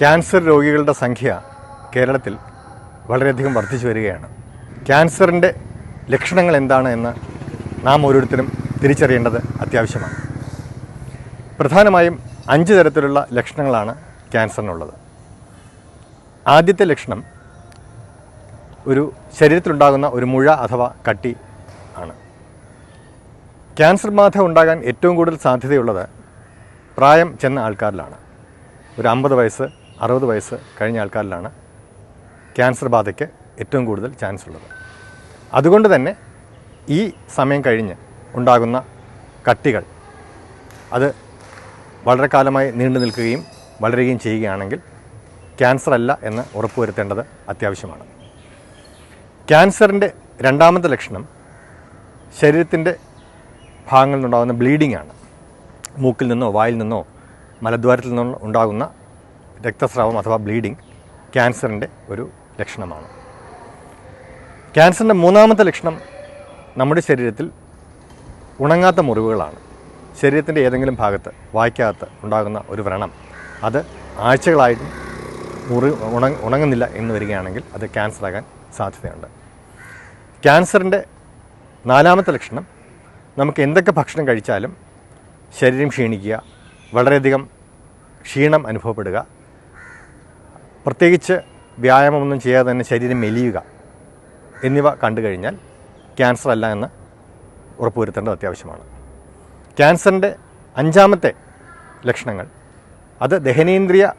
Cancer രോഗികളുടെ സംഖ്യ കേരളത്തിൽ വളരെയധികം വർദ്ധിച്ചു വരികയാണ്. ക്യാൻസറിന്റെ ലക്ഷണങ്ങൾ എന്താണ് എന്ന് നാം ഓരോരുത്തരും തിരിച്ചറിയേണ്ടത് അത്യാവശ്യമാണ്. പ്രധാനമായും അഞ്ച് തരത്തിലുള്ള ലക്ഷണങ്ങളാണ് ക്യാൻസറിനുള്ളത്. ആദ്യത്തെ ലക്ഷണം ഒരു ശരീരത്തിലുണ്ടാകുന്ന ഒരു മുഴ അഥവാ കട്ടി ആണ്. ക്യാൻസർ ബാധ ഉണ്ടാകാൻ ഏറ്റവും കൂടുതൽ സാധ്യതയുള്ളത് പ്രായം ചെന്ന ആൾക്കാരിലാണ്. ഒരു അമ്പത് വയസ്സ് അറുപത് വയസ്സ് കഴിഞ്ഞ ആൾക്കാരിലാണ് ക്യാൻസർ ബാധയ്ക്ക് ഏറ്റവും കൂടുതൽ ചാൻസ് ഉള്ളത്. അതുകൊണ്ട് തന്നെ ഈ സമയം കഴിഞ്ഞ് ഉണ്ടാകുന്ന കട്ടികൾ അത് വളരെ കാലമായി നീണ്ടു നിൽക്കുകയും വളരുകയും ചെയ്യുകയാണെങ്കിൽ ക്യാൻസർ അല്ല എന്ന് ഉറപ്പുവരുത്തേണ്ടത് അത്യാവശ്യമാണ്. ക്യാൻസറിന്റെ രണ്ടാമത്തെ ലക്ഷണം ശരീരത്തിന്റെ ഭാഗങ്ങളിൽ നിന്നുണ്ടാകുന്ന ബ്ലീഡിംഗ് ആണ്. മൂക്കിൽ നിന്നോ വായിൽ നിന്നോ മലദ്വാരത്തിൽ നിന്നോ ഉണ്ടാകുന്ന രക്തസ്രാവം അഥവാ ബ്ലീഡിംഗ് ക്യാൻസറിന്റെ ഒരു ലക്ഷണമാണ്. ക്യാൻസറിന്റെ മൂന്നാമത്തെ ലക്ഷണം നമ്മുടെ ശരീരത്തിൽ ഉണങ്ങാത്ത മുറിവുകളാണ്. ശരീരത്തിന്റെ ഏതെങ്കിലും ഭാഗത്ത് വായിക്കാത്ത ഉണ്ടാകുന്ന ഒരു വ്രണം അത് ആഴ്ചകളായിട്ടും മുറി ഉണ ഉണങ്ങുന്നില്ല എന്ന് വരികയാണെങ്കിൽ അത് ക്യാൻസറാകാൻ സാധ്യതയുണ്ട്. ക്യാൻസറിന്റെ നാലാമത്തെ ലക്ഷണം നമുക്ക് എന്തൊക്കെ ഭക്ഷണം കഴിച്ചാലും ശരീരം ക്ഷീണിക്കുക വളരെയധികം ക്ഷീണം അനുഭവപ്പെടുക പ്രത്യേകിച്ച് വ്യായാമമൊന്നും ചെയ്യാതെ തന്നെ ശരീരം മെലിയുക എന്നിവ കണ്ടു കഴിഞ്ഞാൽ ക്യാൻസർ അല്ല എന്ന് ഉറപ്പുവരുത്തേണ്ടത് അത്യാവശ്യമാണ്. ക്യാൻസറിന്റെ അഞ്ചാമത്തെ ലക്ഷണങ്ങൾ അത് ദഹനേന്ദ്രിയ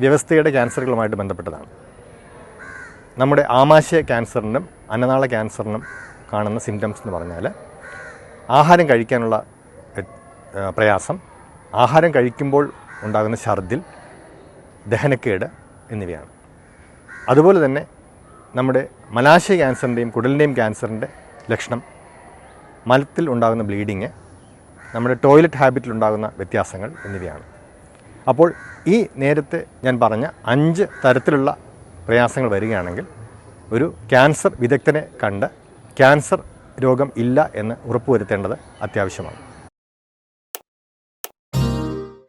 വ്യവസ്ഥയുടെ ക്യാൻസറുകളുമായിട്ട് ബന്ധപ്പെട്ടതാണ്. നമ്മുടെ ആമാശയ ക്യാൻസറിനും അന്നനാള ക്യാൻസറിനും കാണുന്ന സിംറ്റംസ് എന്ന് പറഞ്ഞാൽ ആഹാരം കഴിക്കാനുള്ള പ്രയാസം ആഹാരം കഴിക്കുമ്പോൾ ഉണ്ടാകുന്ന ഛർദിൽ ദഹനക്കേട് എന്നിവയാണ്. അതുപോലെ തന്നെ നമ്മുടെ മലാശയ ക്യാൻസറിന്റെയും കുടലിന്റെയും ക്യാൻസറിന്റെ ലക്ഷണം മലത്തിൽ ഉണ്ടാകുന്ന ബ്ലീഡിങ് നമ്മുടെ ടോയ്ലറ്റ് ഹാബിറ്റിൽ ഉണ്ടാകുന്ന വ്യത്യാസങ്ങൾ എന്നിവയാണ്. അപ്പോൾ ഈ നേരത്തെ ഞാൻ പറഞ്ഞ അഞ്ച് തരത്തിലുള്ള പ്രയാസങ്ങൾ വരികയാണെങ്കിൽ ഒരു ക്യാൻസർ വിദഗ്ധനെ കണ്ട് ക്യാൻസർ രോഗം ഇല്ല എന്ന് ഉറപ്പുവരുത്തേണ്ടത് അത്യാവശ്യമാണ്.